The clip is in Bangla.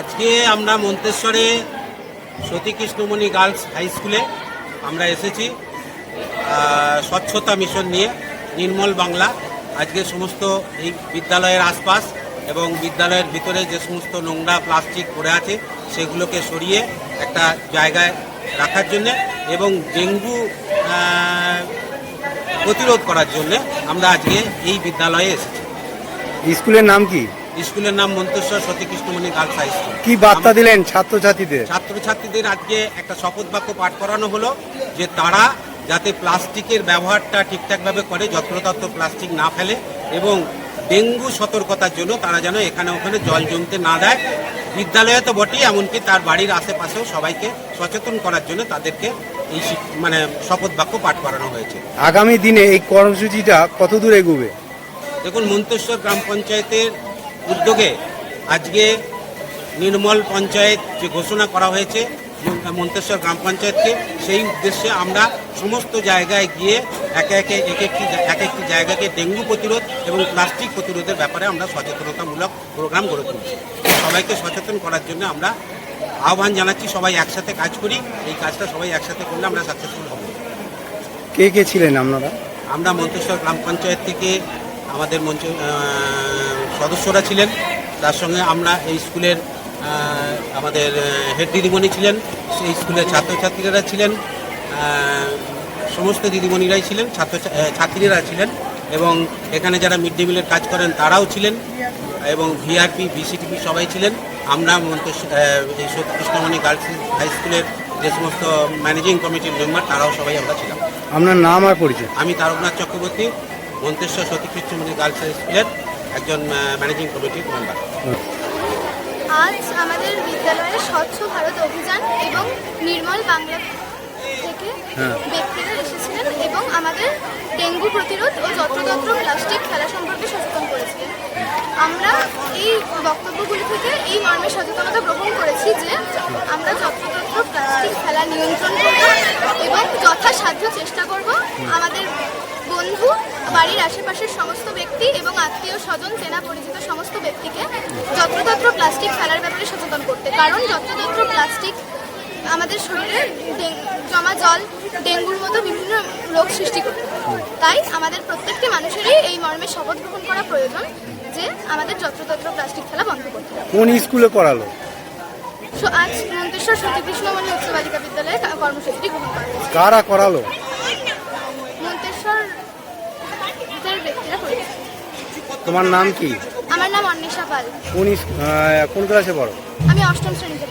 আজকে আমরা মন্তেশ্বরে সতীকৃষ্ণমণি গার্লস হাই স্কুলে আমরা এসেছি স্বচ্ছতা মিশন নিয়ে, নির্মল বাংলা। আজকে সমস্ত এই বিদ্যালয়ের আশপাশ এবং বিদ্যালয়ের ভিতরে যে সমস্ত নোংরা প্লাস্টিক পড়ে আছে, সেগুলোকে সরিয়ে একটা জায়গায় রাখার জন্য এবং ডেঙ্গু প্রতিরোধ করার জন্য আমরা আজকে এই বিদ্যালয়ে এসেছি। স্কুলের নাম কি? স্কুলের নাম Manteswar Satikrishnamani girls high school. কি বার্তা দিলেন ছাত্রছাত্রীদের? ছাত্রছাত্রীদের আজকে একটা শপথ বাক্য পাঠ করানো হলো যে তারা যাতে প্লাস্টিকের ব্যবহারটা ঠিকঠাকভাবে করে যত্রতত্র প্লাস্টিক না ফেলে এবং ডেঙ্গু সতর্কতার জন্য তারা যেন এখানে ওখানে জল জমতে না দেয়। বিদ্যালয়ে তো বটেই এমনকি তার বাড়ির আশেপাশেও সবাইকে সচেতন করার জন্য তাদেরকে এই মানে শপথ বাক্য পাঠ করানো হয়েছে। আগামী দিনে এই কর্মসূচিটা কত দূর এগোবে? দেখুন মন্তেশ্বর গ্রাম পঞ্চায়েতের উদ্যোগে আজকে নির্মল পঞ্চায়েত যে ঘোষণা করা হয়েছে মন্তেশ্বর গ্রাম পঞ্চায়েতকে সেই উদ্দেশ্যে আমরা সমস্ত জায়গায় গিয়ে একে একে এক একটি এক একটি জায়গাকে ডেঙ্গু প্রতিরোধ এবং প্লাস্টিক প্রতিরোধের ব্যাপারে আমরা সচেতনতামূলক প্রোগ্রাম গড়ে তুলছি। সবাইকে সচেতন করার জন্য আমরা আহ্বান জানাচ্ছি সবাই একসাথে কাজ করি এই কাজটা সবাই একসাথে করলে আমরা সাকসেসফুল হব। কে কে ছিলেন আপনারা? আমরা মন্তেশ্বর গ্রাম পঞ্চায়েত থেকে আমাদের মঞ্চ সদস্যরা ছিলেন। তার সঙ্গে আমরা এই স্কুলের আমাদের হেড দিদিমণি ছিলেন সেই স্কুলের ছাত্রছাত্রীরা ছিলেন সমস্ত দিদিমণিরাই ছিলেন ছাত্র ছাত্রীরা ছিলেন এবং এখানে যারা মিড ডে মিলের কাজ করেন তারাও ছিলেন এবং ভিআরপি ভিসিটিপি সবাই ছিলেন। আমরা এই সত্যকৃষ্ণমণি গার্লস হাই স্কুলের যে সমস্ত ম্যানেজিং কমিটির মেম্বার তারাও সবাই আমরা ছিলাম। আপনার নাম আর পরিচয়? আমি তারকনাথ চক্রবর্তী মন্তেশ্বর সতীকৃষ্ণমণি গার্লস হাই স্কুলের একজন ম্যানেজিং কমিটির মেম্বার আজ আমাদের বিদ্যালয়ে স্বচ্ছ ভারত অভিযান এবং নির্মল বাংলা থেকে হ্যাঁ। ব্যক্তিরা এসেছিলেন এবং আমাদের ডেঙ্গু প্রতিরোধ ও যত্রতত্র প্লাস্টিক খেলা সম্পর্কে সচেতন করেছিলেন। আমরা এই বক্তব্যগুলি থেকে এই মর্মে সচেতনতা গ্রহণ করেছি যে আমরা যত্রতত্র প্লাস্টিক খেলা নিয়ন্ত্রণ করব এবং যথাসাধ্য চেষ্টা করব। আমাদের বন্ধু বাড়ির আশেপাশের সমস্ত ব্যক্তি এবং আত্মীয় স্বজন চেনা পরিচিত সমস্ত ব্যক্তিকে যত্রতত্র প্লাস্টিক ফেলার ব্যাপারে সচেতন করতে। কারণ যত্রতত্র প্লাস্টিক আমাদের শরীরে জমা জল ডেঙ্গুর মতো বিভিন্ন রোগ সৃষ্টি করতে পারে তাই আমাদের প্রত্যেকটি মানুষেরই এই মর্মে শপথ গ্রহণ করা প্রয়োজন যে আমাদের যত্রতত্র প্লাস্টিক ফেলা বন্ধ করতে হবে। কোন স্কুলে করালো সো আজ মন্তেশ্বর সতীকৃষ্ণমণি উচ্চ বালিকা বিদ্যালয়ে কর্মসূচিটি গ্রহণ করা কারা করালো মন্তেশ্বর এর ব্যক্তিরা করেছে তোমার নাম কি? আমার নাম অন্বেষা পাল। কোন কোন ক্লাসে পড়ো? আমি অষ্টম শ্রেণীতে